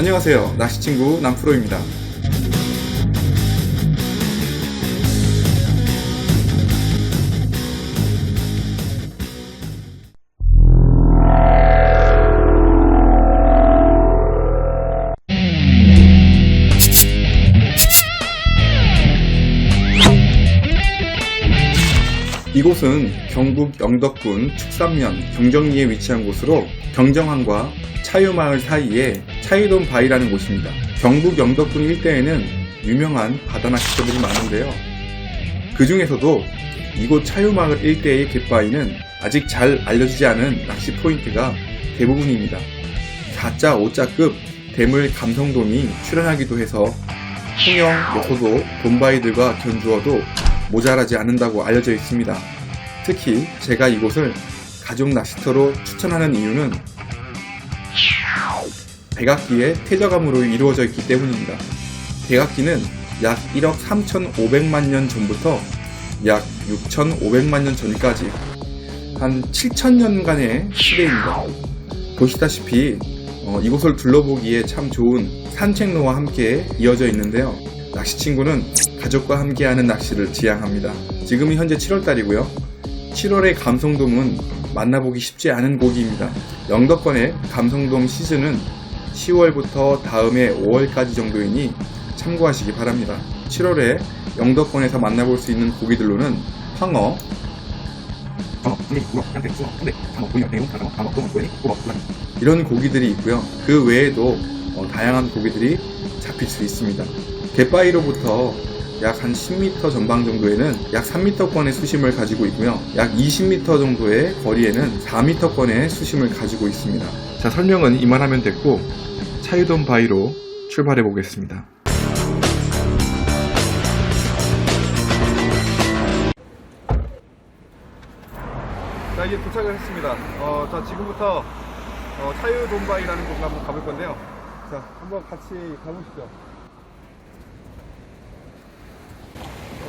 안녕하세요. 낚시친구 남프로입니다. 이곳은 경북 영덕군 축산면 경정리에 위치한 곳으로 경정항과 차유마을 사이에 차유돈 바위라는 곳입니다. 경북 영덕군 일대에는 유명한 바다 낚시터들이 많은데요. 그 중에서도 이곳 차유마을 일대의 갯바위는 아직 잘 알려지지 않은 낚시 포인트가 대부분입니다. 4자, 5자급 대물 감성돔이 출현하기도 해서 홍영, 요소도, 돈바위들과 견주어도 모자라지 않는다고 알려져 있습니다. 특히 제가 이곳을 가족 낚시터로 추천하는 이유는 백악기의 퇴적암으로 이루어져 있기 때문입니다. 백악기는 약 1억 3,500만 년 전부터 약 6,500만 년 전까지 한 7,000년간의 시대입니다. 보시다시피 어, 이곳을 둘러보기에 참 좋은 산책로와 함께 이어져 있는데요. 낚시 친구는 가족과 함께하는 낚시를 지향합니다. 지금이 현재 7월달이고요. 7월의 감성돔은 만나보기 쉽지 않은 고기입니다. 영덕권의 감성돔 시즌은 10월부터 다음해 5월까지 정도이니 참고하시기 바랍니다. 7월에 영덕권에서 만나볼 수 있는 고기들로는 황어, 이런 고기들이 있고요. 그 외에도 어, 다양한 고기들이 잡힐 수 있습니다. 갯바위로부터 약 한 10m 전방 정도에는 약 3m권의 수심을 가지고 있고요. 약 20m 정도의 거리에는 4m권의 수심을 가지고 있습니다. 자, 설명은 이만하면 됐고, 차유돈 바위로 출발해 보겠습니다. 자, 이제 도착을 했습니다. 어, 자, 지금부터 어, 차유돈 바위라는 곳을 한번 가볼 건데요. 자, 한번 같이 가보시죠.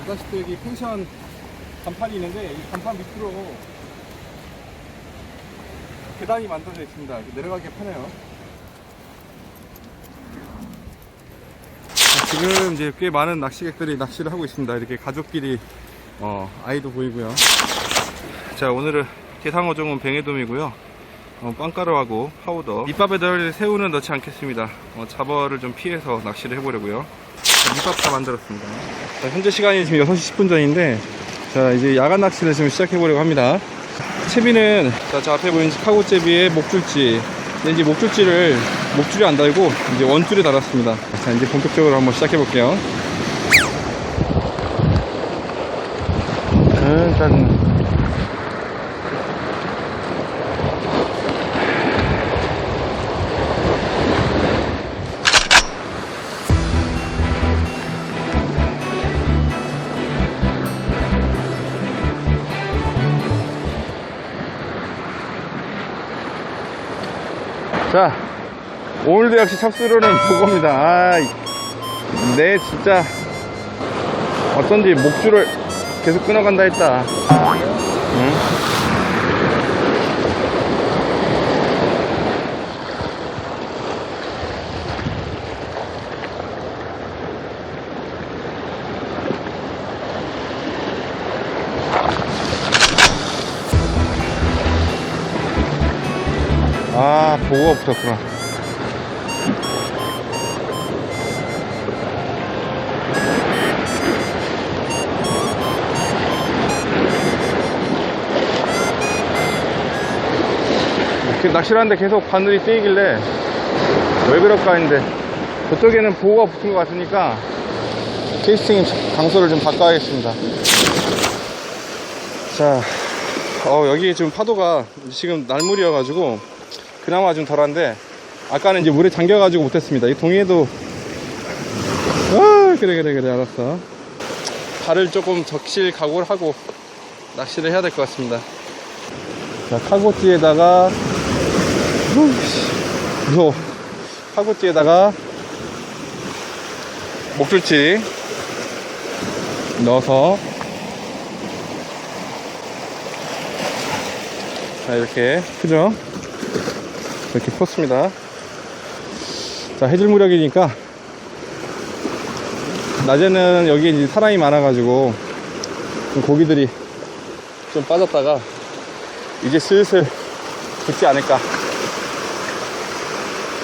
여기다시피 여기 펜션 간판이 있는데 이 간판 밑으로 계단이 만들어져 있습니다. 내려가기 편해요. 지금 이제 꽤 많은 낚시객들이 낚시를 하고 있습니다. 이렇게 가족끼리 어, 아이도 보이고요. 자 오늘은 게상어종은 뱅에돔이고요. 어, 빵가루하고 파우더. 밑밥에 넣을 새우는 넣지 않겠습니다. 어, 잡어를 좀 피해서 낚시를 해보려고요. 자, 밑밥 다 만들었습니다. 자, 현재 시간이 지금 6시 10분 전인데, 자, 이제 야간 낚시를 지금 시작해보려고 합니다. 채비는, 자, 저 앞에 보이는 카고제비에 목줄지. 근데 이제 목줄지를, 목줄이 안 달고, 이제 원줄에 달았습니다. 자, 이제 본격적으로 한번 시작해볼게요. 일단, 자, 오늘도 역시 찹수로는 보겁니다. 아, 내 진짜 어쩐지 목줄을 계속 끊어간다 했다. 응? 아, 보고가 붙었구나. 이렇게 낚시를 하는데 계속 바늘이 쓰이길래 왜 그럴까 했는데 저쪽에는 보고가 붙은 것 같으니까 캐스팅 장소를 좀 바꿔야겠습니다. 자, 어, 여기 지금 파도가 지금 날물이어가지고 그나마 좀 덜한데 아까는 이제 물에 잠겨가지고 못했습니다. 이 동해도 아 그래 그래 그래 알았어. 발을 조금 적실 각오를 하고 낚시를 해야 될 것 같습니다. 자 카고띠에다가 무서워. 카고띠에다가 목줄치 넣어서 자 이렇게 크죠? 이렇게 폈습니다. 자, 해질 무렵이니까 낮에는 여기 이제 사람이 많아가지고 좀 고기들이 좀 빠졌다가 이제 슬슬 붙지 않을까.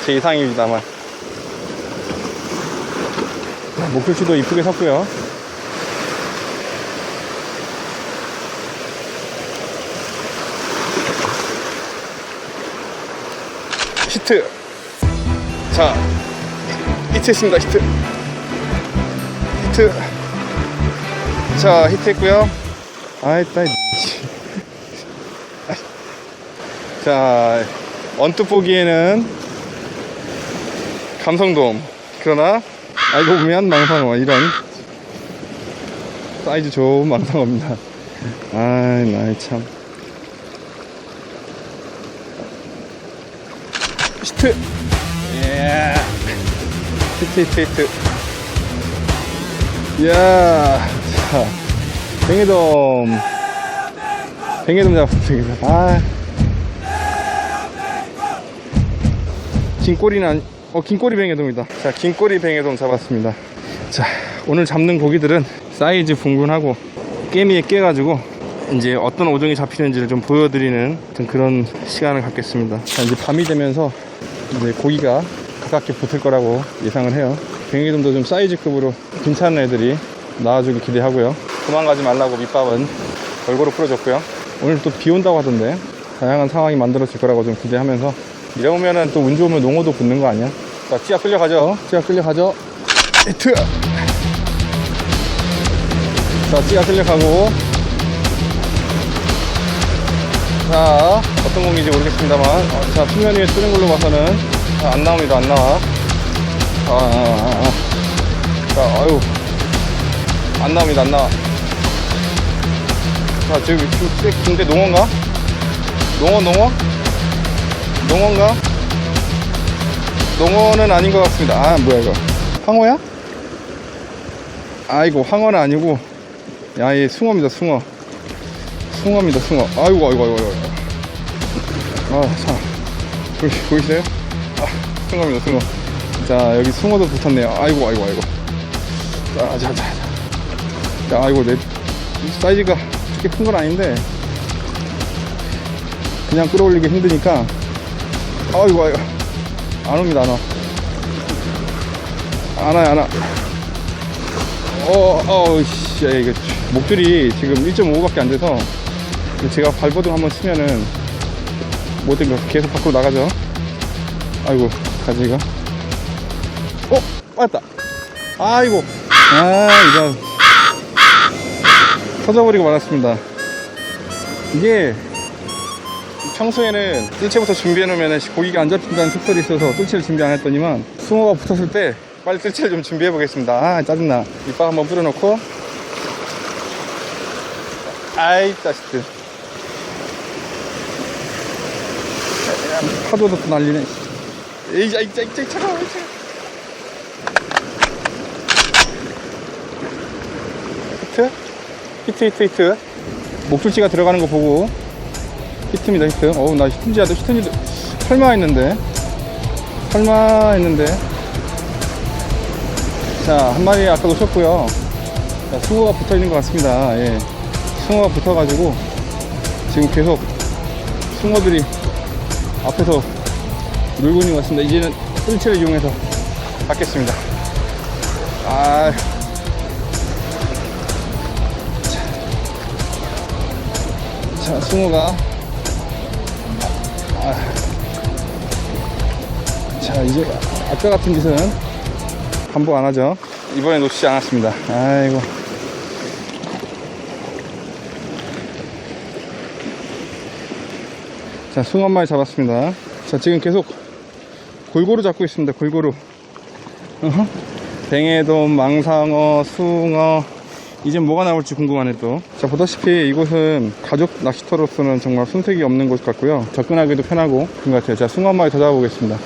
제 이상입니다만. 목표치도 이쁘게 섰고요. 히트. 자, 히트 했습니다. 히트. 히트. 자, 히트 했고요. 아이, 따이. 자, 언뜻 보기에는 감성돔. 그러나 알고 보면 망상어 이런 사이즈 좋은 망상어입니다. 아이, 나이 참. 히트. 예. 히트, 히트, 히트. 이야. 자, 뱅에돔. 뱅에돔 잡았습니다. 아. 긴꼬리는 어, 긴꼬리 뱅에돔이다. 자, 긴꼬리 뱅에돔 잡았습니다. 자, 오늘 잡는 고기들은 사이즈 분분하고 깨미에 깨가지고 이제 어떤 오종이 잡히는지를 좀 보여드리는 그런 시간을 갖겠습니다. 자, 이제 밤이 되면서 이제 고기가 가깝게 붙을 거라고 예상을 해요. 뱅에돔도 좀 사이즈급으로 괜찮은 애들이 나와주길 기대하고요. 도망가지 말라고 밑밥은 골고루 풀어줬고요. 오늘 또 비 온다고 하던데 다양한 상황이 만들어질 거라고 좀 기대하면서 이러면은 또 운 좋으면 농어도 붙는 거 아니야? 자, 찌가 끌려가죠. 찌가 끌려가죠. 히트! 자, 찌가 끌려가고. 자, 어떤 공인지 모르겠습니다만. 어, 자, 수면 위에 뜨는 걸로 봐서는 아, 안 나옵니다. 안 나와. 아, 아, 아, 아. 자, 아유. 안 나옵니다. 안 나와. 자, 그, 근데 농어인가? 농어, 농어? 농어인가? 농어는 아닌 것 같습니다. 아, 뭐야, 이거. 황어야? 아이고, 황어는 아니고, 야, 얘 숭어입니다, 숭어. 숭어입니다, 숭어. 아이고, 아이고, 아이고, 아이고. 아, 자. 보이, 보이세요? 아, 숭어입니다, 숭어. 자, 여기 숭어도 붙었네요. 아이고, 아이고, 아이고. 자, 자, 자. 자, 자 아이고, 내, 이 사이즈가 그렇게 큰 건 아닌데, 그냥 끌어올리기 힘드니까, 아이고, 아이고. 안 옵니다, 안 와. 안 와요, 안 와. 어, 어, 씨, 야, 이거, 목줄이 지금 1.5밖에 안 돼서, 제가 발버둥 한번 치면은, 모든 거 계속 밖으로 나가죠. 아이고, 가지가. 어, 맞다. 아이고. 아, 이거. 터져버리고 말았습니다. 이게, 평소에는 뜰채부터 준비해 놓으면 고기가 안 잡힌다는 속설이 있어서 뜰채를 준비 안 했더니만 숭어가 붙었을 때 빨리 뜰채를 좀 준비해 보겠습니다 아 짜증나 밑밥 한번 뿌려놓고 아이 자식들 파도도 또 날리네. 에이 자, 이 자, 이 자, 차가워 이 차가워 히트? 히트 히트 히트. 목줄치가 들어가는 거 보고. 히트입니다 히트. 어우 나 히트인지 알도 히트인지 설마 했는데. 설마 했는데. 자 한 마리 아까 놓쳤고요. 자 숭어가 붙어 있는 것 같습니다. 예. 숭어가 붙어 가지고 지금 계속 숭어들이 앞에서 놀고 있는 것 같습니다. 이제는 뜰채를 이용해서 받겠습니다. 아. 자, 숭어가. 자 이제 아까 같은 짓은 반복 안 하죠. 이번에 놓치지 않았습니다. 아이고 자 숭어 한 마리 잡았습니다 자 지금 계속 골고루 잡고 있습니다 골고루 어허. 뱅에돔 망상어 숭어 이제 뭐가 나올지 궁금하네 또. 자, 보다시피 이곳은 가족 낚시터로서는 정말 손색이 없는 곳 같고요. 접근하기도 편하고 그런 것 같아요. 자, 숭어 한 마리 더 잡아보겠습니다.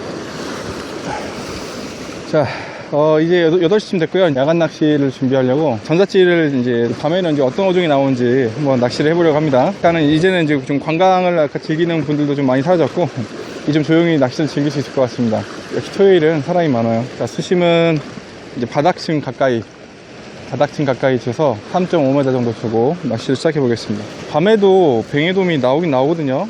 자, 어, 이제 8시쯤 됐고요. 야간 낚시를 준비하려고 전자찌를 이제 밤에는 이제 어떤 어종이 나오는지 한번 낚시를 해보려고 합니다. 일단은 이제는 이제 좀 관광을 즐기는 분들도 좀 많이 사라졌고 좀 조용히 낚시를 즐길 수 있을 것 같습니다. 역시 토요일은 사람이 많아요. 자, 수심은 이제 바닥층 가까이, 바닥층 가까이 쳐서 3.5m 정도 두고 낚시를 시작해 보겠습니다. 밤에도 뱅에돔이 나오긴 나오거든요.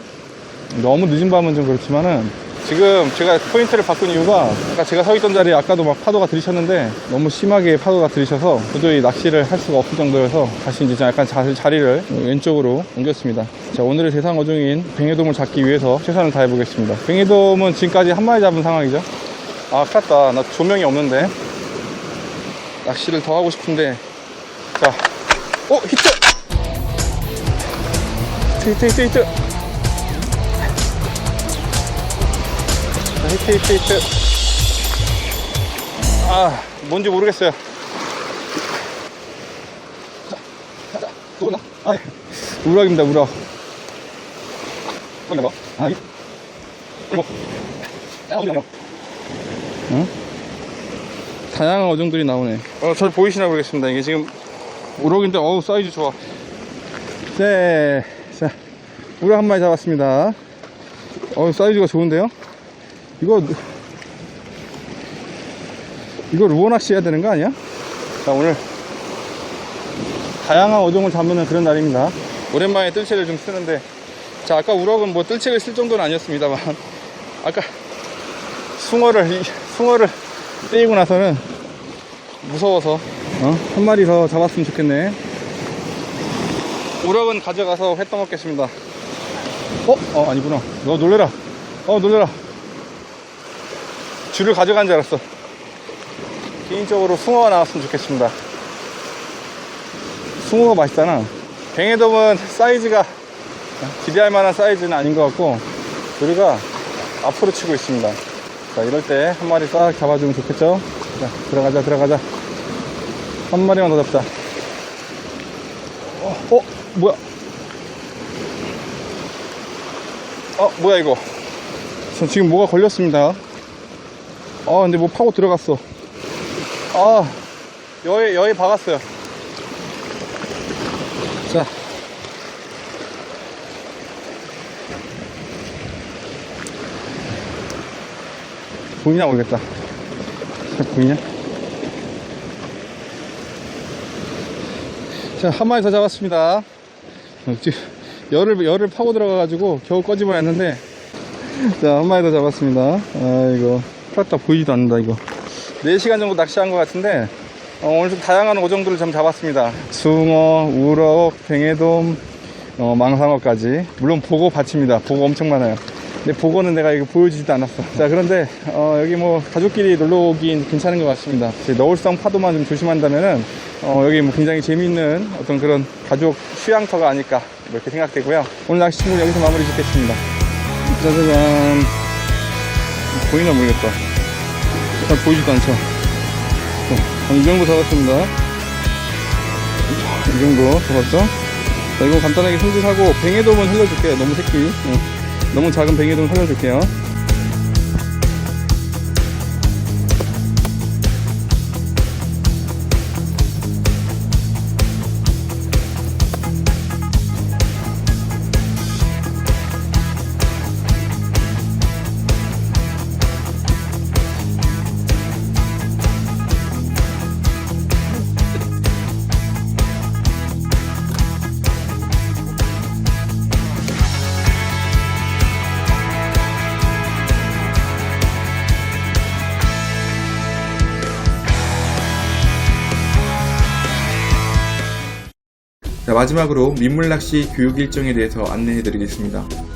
너무 늦은 밤은 좀 그렇지만은 지금 제가 포인트를 바꾼 이유가 아까 제가 서 있던 자리에 아까도 막 파도가 들이쳤는데 너무 심하게 파도가 들이쳐서 도저히 낚시를 할 수가 없을 정도여서 다시 이제 약간 자, 자리를 왼쪽으로 옮겼습니다. 자 오늘의 대상 어종인 뱅에돔을 잡기 위해서 최선을 다해 보겠습니다. 뱅에돔은 지금까지 한 마리 잡은 상황이죠. 아 깠다 나 조명이 없는데 낚시를 더 하고 싶은데 자, 오 히트! 히트 히트 히트 히트 자, 히트 히트. 아 뭔지 모르겠어요. 아 우락입니다 우락 뭐냐 뭐 아, 이. 이거? 응? 다양한 어종들이 나오네. 어, 잘 보이시나 모르겠습니다. 이게 지금 우럭인데 어우 사이즈 좋아. 네, 자 우럭 한 마리 잡았습니다. 어 사이즈가 좋은데요 이거 이거 루어 낚시 해야 되는 거 아니야? 자 오늘 다양한 어종을 잡는 그런 날입니다 오랜만에 뜰채를 좀 쓰는데 자 아까 우럭은 뭐 뜰채를 쓸 정도는 아니었습니다만 아까 숭어를 이- 숭어를 떼이고 나서는 무서워서 어? 한 마리 더 잡았으면 좋겠네 우럭은 가져가서 회 떠먹겠습니다 어? 어 아니구나 너 놀래라 어 놀래라 줄을 가져간 줄 알았어. 개인적으로 숭어가 나왔으면 좋겠습니다. 숭어가 맛있잖아. 뱅에돔은 사이즈가 기대할 만한 사이즈는 아닌 것 같고 우리가 앞으로 치고 있습니다. 자 이럴 때 한 마리 싹 잡아주면 좋겠죠? 자 들어가자 들어가자. 한 마리만 더 잡자. 어, 어 뭐야? 어 뭐야 이거? 저 지금 뭐가 걸렸습니다 아 근데 뭐 파고 들어갔어. 아 여에 여에 박았어요. 자. 보이냐 모르겠다. 잘 보이냐 자한 마리 더 잡았습니다. 열을 열을 파고 들어가 가지고 겨우 꺼집어 냈는데. 자 한 마리 더 잡았습니다. 아이고 풀었다 보이지도 않는다 이거. 4시간 정도 낚시한 것 같은데 어, 오늘 좀 다양한 어종들을 좀 잡았습니다. 숭어, 우럭, 뱅에돔 어, 망상어까지. 물론 보고 받칩니다. 보고 엄청 많아요. 근데 보고는 내가 이거 보여주지도 않았어. 자 그런데 어, 여기 뭐 가족끼리 놀러 오긴 괜찮은 것 같습니다. 이제 너울성 파도만 좀 조심한다면은 어, 여기 뭐 굉장히 재미있는 어떤 그런 가족 휴양터가 아닐까 이렇게 생각되고요. 오늘 낚시 친구 여기서 마무리 짓겠습니다. 짜자잔 보이나 모르겠다. 잘 보이지도 않죠? 자, 한이 정도 잡았습니다. 이 정도 잡았죠? 자 이거 간단하게 손질하고 뱅에돔은 흘려줄게요. 너무 새끼. 응. 너무 작은 뱅에돔 살려줄게요 자, 마지막으로 민물 낚시 교육 일정에 대해서 안내해 드리겠습니다.